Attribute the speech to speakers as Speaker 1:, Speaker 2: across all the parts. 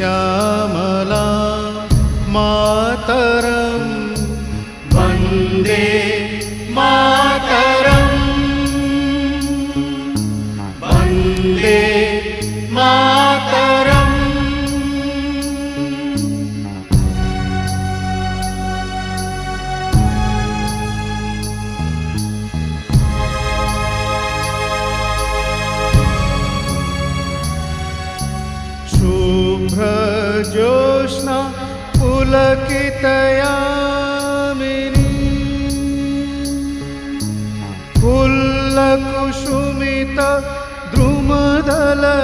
Speaker 1: श्यामला मातरं वन्दे शुभ्रजोत्स्ना पुलकितयामिनी फुल्लकुसुमित द्रुमदलशोभिनी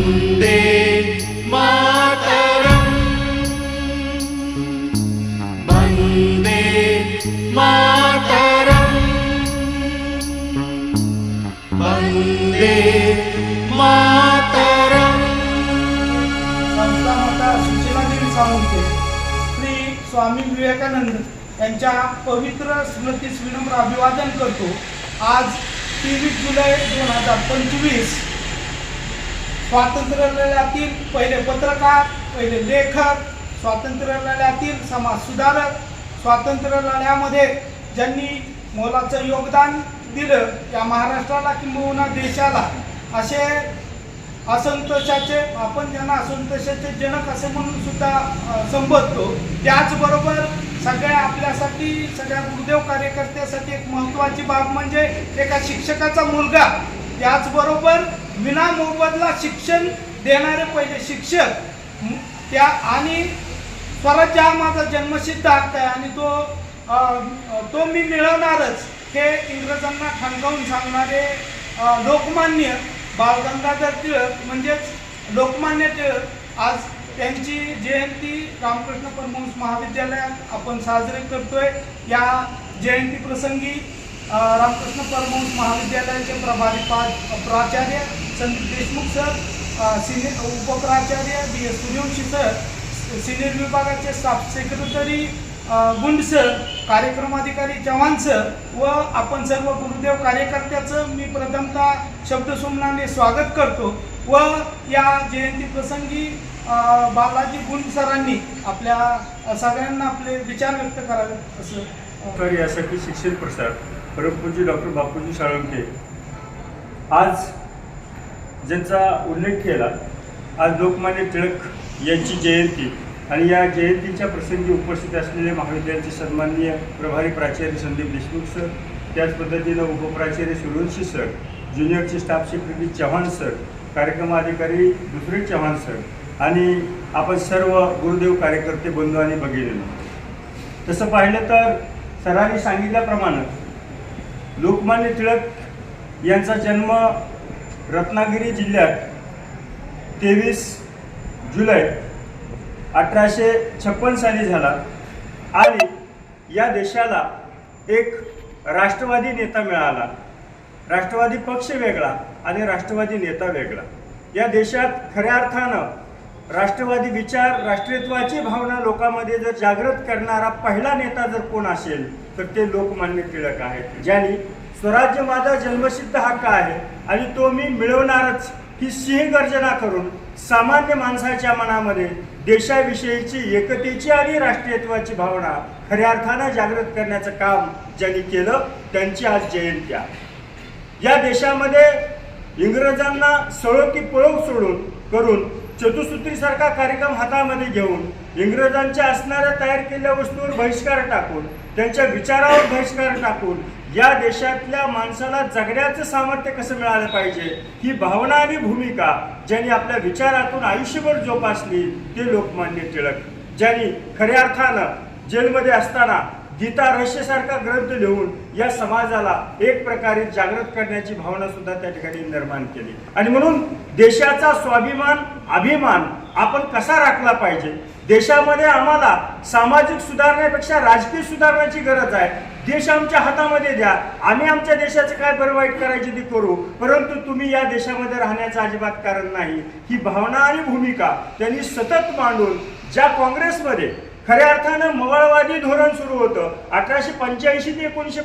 Speaker 1: वन्दे मातरम्। वन्दे मातरम्। वन्दे मातरम्।
Speaker 2: संस्था माता सुशीलादेवी सावंत श्री स्वामी विवेकानंद यांच्या पवित्र स्मृतीस विनम्र अभिवादन करतो. आज तेवीस जुलै दोन हजार पंचवीस स्वातंत्र्य लढ्यातील पहिले पत्रकार पहिले लेखक स्वातंत्र्य लढ्यातील समाज सुधारक स्वातंत्र्य लढ्यामध्ये ज्यांनी मोलाचं योगदान दिलं या महाराष्ट्राला किंबहुना देशाला असे असंतोषाचे आपण ज्यांना असंतोषाचे जनक असे म्हणून सुद्धा संबोधतो त्याचबरोबर सगळ्या आपल्यासाठी सगळ्या गुरुदेव कार्यकर्त्यासाठी एक महत्त्वाची बाब म्हणजे एका शिक्षकाचा मुलगा. त्याचबरोबर विना मोबदला शिक्षण देणारे पहिले शिक्षक त्या आणि स्वराज्य हा माझा जन्मसिद्ध हक्क आहे आणि तो तो मी मिळवणारच हे इंग्रजांना ठणकावून सांगणारे लोकमान्य बालगंगाधर टिळक म्हणजेच लोकमान्य टिळक आज त्यांची जयंती रामकृष्ण परमहंस महाविद्यालयात आपण साजरी करतोय. या जयंती प्रसंगी रामकृष्ण परमहंस महाविद्यालयाचे प्रभारी प्राचार्य Sandeep Deshmukh sir senior उपप्राचार्य B S Suryavanshi sir senior विभागाचे स्टाफ सेक्रेटरी गुंड सर कार्यक्रमाधिकारी चव्हाण सर व आपण सर्व गुरुदेव कार्यकर्त्याचं मी प्रथमतः शब्दसुमनाने स्वागत करतो व या जयंती प्रसंगी बालाजी गुंड सरांनी आपल्या सगळ्यांना आपले विचार व्यक्त करावेत असं
Speaker 3: तर यासाठी शिक्षण प्रसार परमपूजी डॉक्टर बापूजी साळुंके आज ज्यांचा उल्लेख केला आज लोकमान्य टिळक यांची जयंती आणि या जयंतीच्या प्रसंगी उपस्थित असलेले महाविद्यालयाचे सन्माननीय प्रभारी प्राचार्य संदीप देशमुख सर त्याच पद्धतीनं उपप्राचार्य सूर्यवंशी सर ज्युनियरचे स्टाफ सेक्रेटरी चव्हाण सर कार्यक्रमाधिकारी दुसरे चव्हाण सर आणि आपण सर्व गुरुदेव कार्यकर्ते बंधू आणि भगिनी तसं पाहिलं तर सरांनी सांगितल्याप्रमाणे लोकमान्य टिळक यांचा जन्म रत्नागिरी जिल्ह्यात तेवीस जुलै अठराशे छप्पन साली झाला. आणि या देशाला एक राष्ट्रवादी नेता मिळाला. राष्ट्रवादी पक्ष वेगळा आणि राष्ट्रवादी नेता वेगळा. या देशात खऱ्या अर्थानं राष्ट्रवादी विचार राष्ट्रीयत्वाची भावना लोकांमध्ये जर जागृत करणारा पहिला नेता जर कोण असेल तर ते लोकमान्य टिळक आहेत. ज्यांनी स्वराज्य माझा जन्मसिद्ध हक्क आहे आणि तो मी मिळवणारच. ही सिंहगर्जना करून सामान्य माणसाच्या मनामध्ये देशाविषयीची एकतेची आणि राष्ट्रीयत्वाची भावना खऱ्या अर्थानं जागृत करण्याचं काम ज्यांनी केलं त्यांची आज जयंती आहे. या देशामध्ये इंग्रजांना सळो की पळो सोडून करून चतुसूत्रीसारखा कार्यक्रम हातामध्ये घेऊन इंग्रजांच्या असणाऱ्या तयार केलेल्या वस्तूवर बहिष्कार टाकून त्यांच्या विचारावर बहिष्कार टाकून या देशातल्या माणसाला जगण्याचं सामर्थ्य कसं मिळालं पाहिजे? ही भावना आणि भूमिका ज्यांनी आपल्या विचारातून आयुष्यभर जोपासली ते लोकमान्य टिळक. ज्यांनी खऱ्या अर्थानं जेलमध्ये असताना गीता रहस्यसारखा ग्रंथ लिहून या समाजाला एक प्रकारे जागृत करण्याची भावना सुद्धा त्या ठिकाणी निर्माण केली. आणि म्हणून देशाचा स्वाभिमान अभिमान आपण कसा राखला पाहिजे? देशामध्ये आम्हाला सामाजिक सुधारण्यापेक्षा राजकीय सुधारण्याची गरज आहे. देश आमच्या हातामध्ये द्या. आम्ही आमच्या देशाचं काय बरं वाईट करायचे ते करू? परंतु तुम्ही या देशामध्ये राहण्याचं अजिबात कारण नाही. ही भावना आणि भूमिका त्यांनी सतत मांडून ज्या काँग्रेसमध्ये खऱ्या अर्थानं मवाळवादी धोरण सुरू होतं. अठराशे पंच्याऐंशी ते एकोणीशे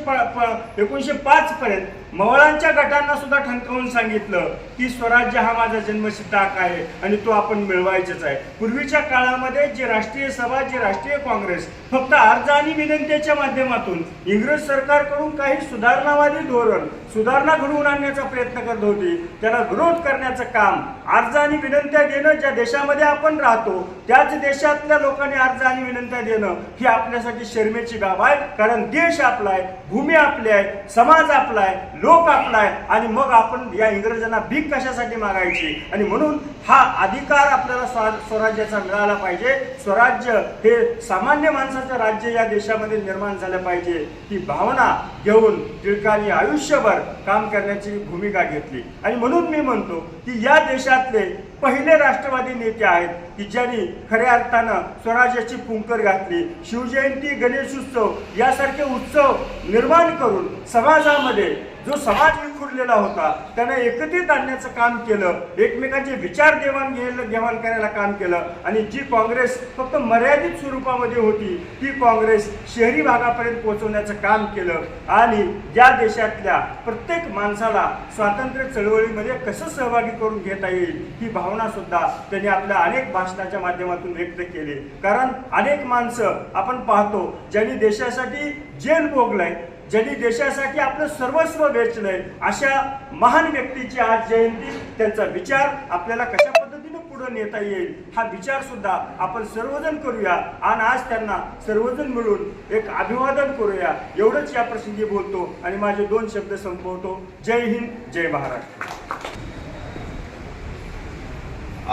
Speaker 3: एकोणीशे पाच पर्यंत मवाळांच्या गटांना सुद्धा ठणकावून सांगितलं की स्वराज्य हा माझा जन्मसिद्ध हक आहे आणि तो आपण मिळवायचाच आहे. पूर्वीच्या काळामध्ये जे राष्ट्रीय सभा जे राष्ट्रीय काँग्रेस फक्त अर्ज आणि विनंतीच्या माध्यमातून इंग्रज सरकारकडून काही सुधारणावादी धोरण सुधारणा घडवून आणण्याचा प्रयत्न करत होती. त्याला विरोध करण्याचं काम अर्ज आणि विनंत्या देणं ज्या देशामध्ये आपण राहतो त्याच देशातल्या लोकांनी अर्ज आणि विनंत्या देणं ही आपल्यासाठी शर्मेची बाब आहे. कारण देश आपला आहे भूमी आपली आहे समाज आपला आहे लोक आपला आहे. आणि मग आपण या इंग्रजांना भीक कशासाठी मागायची? आणि म्हणून हा अधिकार आपल्याला स्वा स्वराज्याचा मिळाला पाहिजे. स्वराज्य हे सामान्य माणसाचं राज्य या देशामध्ये निर्माण झालं पाहिजे. ही भावना घेऊन टिळकांनी आयुष्यभर काम करण्याची भूमिका घेतली. आणि म्हणून मी म्हणतो की या देशातले पहिले राष्ट्रवादी नेते आहेत की ज्यांनी खऱ्या अर्थानं स्वराज्याची पुंकर घातली. शिवजयंती गणेशोत्सव यासारखे उत्सव निर्माण करून समाजामध्ये जो समाज विखुरलेला होता त्यांना एकत्रित आणण्याचं काम केलं एकमेकांचे विचार देवाण घ्यायला घेवाण करायला काम केलं आणि जी काँग्रेस फक्त मर्यादित स्वरूपामध्ये होती ती काँग्रेस शहरी भागापर्यंत पोहोचवण्याचं काम केलं. आणि या देशातल्या प्रत्येक माणसाला स्वातंत्र्य चळवळीमध्ये कसं सहभागी करून घेता येईल ही भावना सुद्धा त्यांनी आपल्या अनेक भाषणाच्या माध्यमातून व्यक्त केली. कारण अनेक माणसं आपण पाहतो ज्यांनी देशासाठी जेल भोगलंय ज्यांनी देशासाठी आपलं सर्वस्व वेचलंय अशा महान व्यक्तीची आज जयंती त्यांचा विचार आपल्याला कशा पद्धतीने पुढे नेता येईल हा विचार सुद्धा आपण सर्वजण करूया. आणि आज त्यांना सर्वजण मिळून एक अभिवादन करूया. एवढंच या प्रसंगी बोलतो आणि माझे दोन शब्द संपवतो. जय हिंद जय महाराष्ट्र.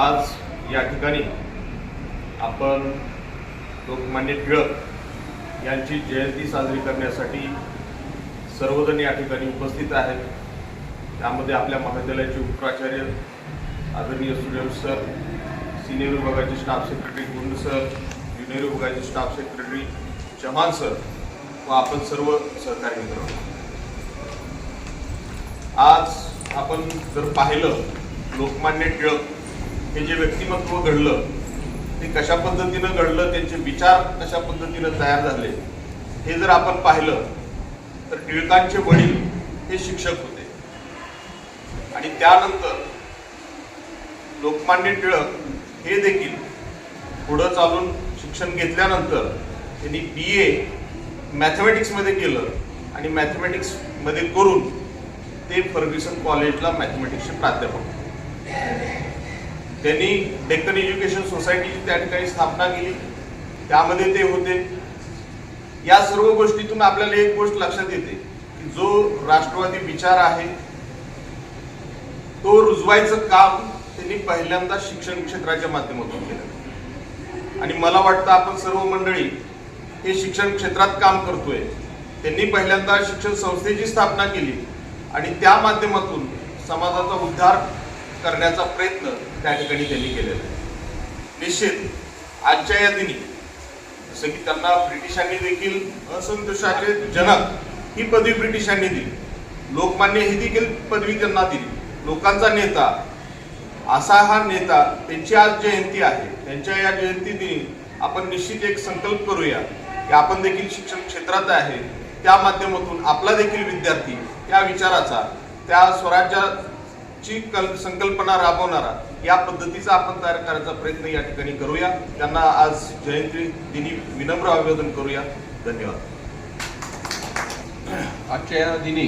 Speaker 4: आज या ठिकाणी आपण लोकमान्य टिळक यांची जयंती साजरी करण्यासाठी सर्वजण या ठिकाणी उपस्थित आहेत. त्यामध्ये आपल्या महाविद्यालयाचे उपप्राचार्य आदरणीय स्टुडंट सर सिनियर विभागाचे staff secretary Gund sir junior विभागाचे स्टाफ सेक्रेटरी चव्हाण सर व आपण सर्व सहकारी मित्र. आज आपण जर पाहिलं लोकमान्य टिळक हे जे व्यक्तिमत्व घडलं ते कशा पद्धतीनं घडलं त्यांचे विचार कशा पद्धतीनं तयार झाले हे जर आपण पाहिलं तर टिळकांचे वडील हे शिक्षक होते. आणि त्यानंतर लोकमान्य टिळक हे देखील पुढं चालून शिक्षण घेतल्यानंतर त्यांनी बी ए मॅथमॅटिक्समध्ये केलं आणि मॅथमॅटिक्समध्ये करून ते फर्ग्युसन कॉलेजला मॅथमॅटिक्सचे प्राध्यापक. त्यांनी डेक्कन एज्युकेशन सोसायटीची त्या ठिकाणी स्थापना केली. त्यामध्ये ते होते. या सर्व गोष्टीतून आपल्याला एक गोष्ट लक्षात येते की जो राष्ट्रवादी विचार आहे तो रुजवायचं काम त्यांनी पहिल्यांदा शिक्षण क्षेत्राच्या माध्यमातून केलं. आणि मला वाटतं आपण सर्व मंडळी हे शिक्षण क्षेत्रात काम करतोय. त्यांनी पहिल्यांदा शिक्षण संस्थेची स्थापना केली आणि त्या माध्यमातून समाजाचा उद्धार करण्याचा प्रयत्न त्या ठिकाणी त्यांनी केलेला आहे. निश्चित आजच्या या दिनी जसं की त्यांना ब्रिटिशांनी देखील असंतोषाचे जनक ही पदवी ब्रिटिशांनी दिली. लोकमान्य ही देखील पदवी त्यांना दिली. लोकांचा नेता असा हा नेता त्यांची आज जयंती आहे. त्यांच्या या जयंती दिनी आपण निश्चित एक संकल्प करूया की आपण देखील शिक्षण क्षेत्रात आहे. त्या माध्यमातून आपला देखील विद्यार्थी त्या विचाराचा त्या स्वराज्या ची कल संकल्पना राबवणारा या पद्धतीचा आपण तयार करायचा प्रयत्न या ठिकाणी करूया. त्यांना आज जयंती दिनी विनम्र अभिवादन करूया. धन्यवाद.
Speaker 5: आजच्या या दिनी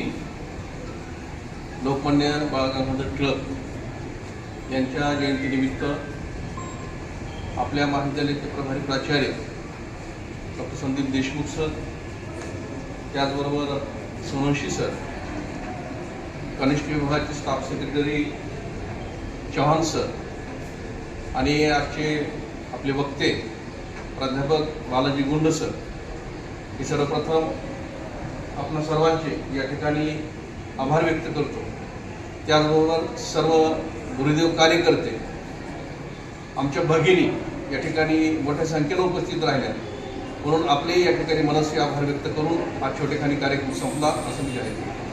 Speaker 5: लोकमान्य बाळगंगाधर टिळक यांच्या जयंतीनिमित्त आपल्या महाविद्यालयाचे प्रभारी प्राचार्य डॉक्टर संदीप देशमुख सर त्याचबरोबर सोनवंशी सर कनिष्ठ विभागाचे स्टाफ सेक्रेटरी चव्हाण सर आणि आजचे आपले वक्ते प्राध्यापक बालाजी गुंड सर हे सर्वप्रथम आपण सर्वांचे या ठिकाणी आभार व्यक्त करतो. त्याचबरोबर सर्व गुरुदेव कार्यकर्ते आमच्या भगिनी या ठिकाणी मोठ्या संख्येनं उपस्थित राहिल्या म्हणून आपले या ठिकाणी मनस्वी आभार व्यक्त करून हा छोटेखानी कार्यक्रम संपला असं मी जाहीर